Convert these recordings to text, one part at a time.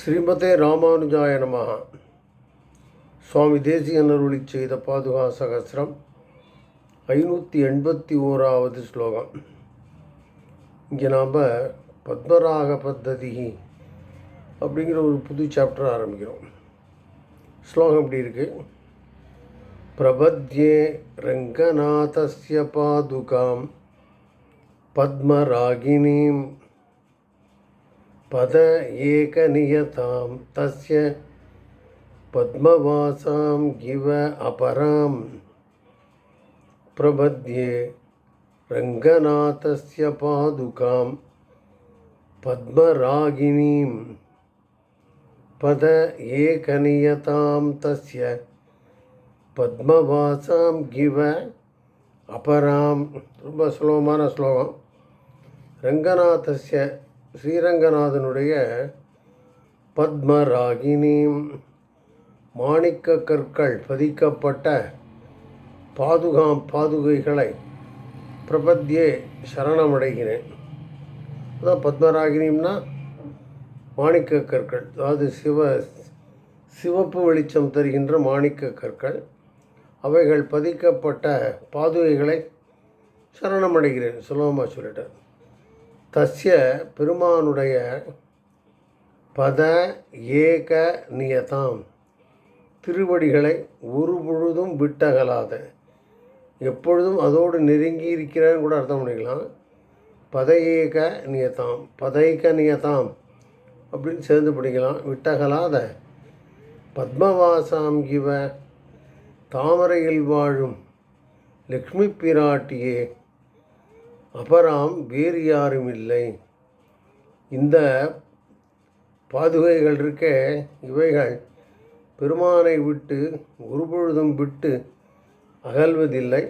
ஸ்ரீமதே ராமானுஜாய நமகா சுவாமி தேசிகன் அருளி செய்த பாதுகா சகசிரம் ஐநூற்றி எண்பத்தி ஓராவது ஸ்லோகம். இங்கே நாம் பத்மராக பத்ததி அப்படிங்கிற ஒரு புது சாப்டர் ஆரம்பிக்கிறோம். ஸ்லோகம் இப்படி இருக்குது பிரபத்யே ரங்கநாதஸ்ய பாதுகாம் பத்மராகினீம் पद एकनियतां तस्य पद्मवासां गिव अपरां प्रबध्ये रङ्गनाथस्य पादुकां पद्मरागिणीं पद एकनियतां तस्य पद्मवासां गिव அபராம் ரொம்ப சுலபமான ஸ்லோகம் ரங்கநாதஸ்ய ஸ்ரீரங்கநாதனுடைய பத்மராகினி. மாணிக்க கற்கள் பதிக்கப்பட்ட பாதுகாம் பாதுகைகளை பிரபத்தியே சரணமடைகிறேன். அதான் பத்மராகினியம்னா மாணிக்க கற்கள் அதாவது சிவ சிவப்பு வெளிச்சம் தருகின்ற மாணிக்க கற்கள் அவைகள் பதிக்கப்பட்ட பாதுகைகளை சரணமடைகிறேன். சுலபமாக சொல்லிட்டேன். தஸ்ய பெருமானுடைய பத ஏக நியதாம். திருவடிகளை ஒரு பொழுதும் விட்டகலாத. எப்பொழுதும் அதோடு நெருங்கி இருக்கிறான்னு கூட அர்த்தம் பண்ணிக்கலாம். பத ஏக நியதாம் பதைக நியதாம் அப்படின்னு சேர்ந்து படிக்கலாம் விட்டகலாத. பத்மவாசாம் இவ தாமரையில் வாழும் லக்ஷ்மி பிராட்டியே அபராம் வேறு யாரும் இல்லை. இந்த பாதுகைகள் இருக்க இவைகள் பெருமானை விட்டு ஒருபொழுதும் விட்டு அகல்வதில்லை.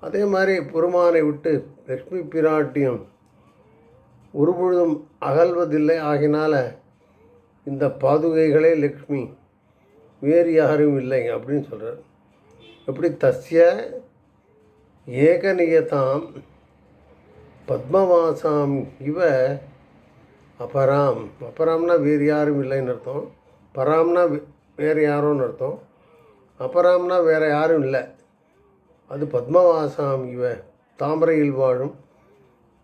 அதே மாதிரி பெருமானை விட்டு லக்ஷ்மி பிராட்டியும் ஒருபொழுதும் அகல்வதில்லை. ஆகினால இந்த பாதுகைகளே லக்ஷ்மி வேறு யாரும் இல்லை அப்படின்னு சொல்கிறார் எப்படி தஸ்ய ஏகநியதாம் பத்மவாசாம் இவ அபராம். அபராம்னா வேறு யாரும் இல்லைன்னு அர்த்தம். பராம்னா வேறு யாரோன்னு அர்த்தம். அபராம்னா வேறு யாரும் இல்லை. அது பத்மவாசாம் இவ தாமரையில் வாழும்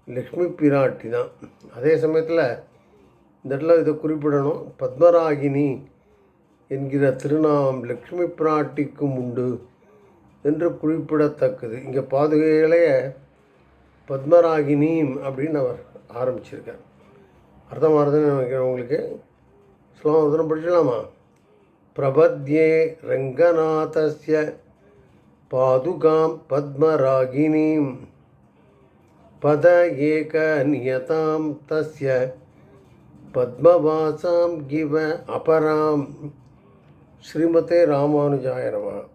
லக்ஷ்மி பிராட்டி தான். அதே சமயத்தில் இந்த இடத்துல இதை குறிப்பிடணும். பத்மராகினி என்கிற திருநாமம் லக்ஷ்மி பிராட்டிக்கும் உண்டு என்று குறிப்பிடத்தக்கது. இங்கே பாதுகைகளையே பத்மராகினீம் அப்படின்னு அவர் ஆரம்பிச்சிருக்கார். அர்த்தம் வருதுன்னு நினைக்கிறேன் உங்களுக்கு. ஸ்லோகம் ஒருத்தரம் படிக்கலாமா பிரபத்யே ரங்கநாதஸ்ய பாதுகாம் பத்மராகினீம். பத ஏக நியதாம் தஸ்ய பத்மவாசாம் கிவ அபராம். ஸ்ரீமதே ராமானுஜாய நமः.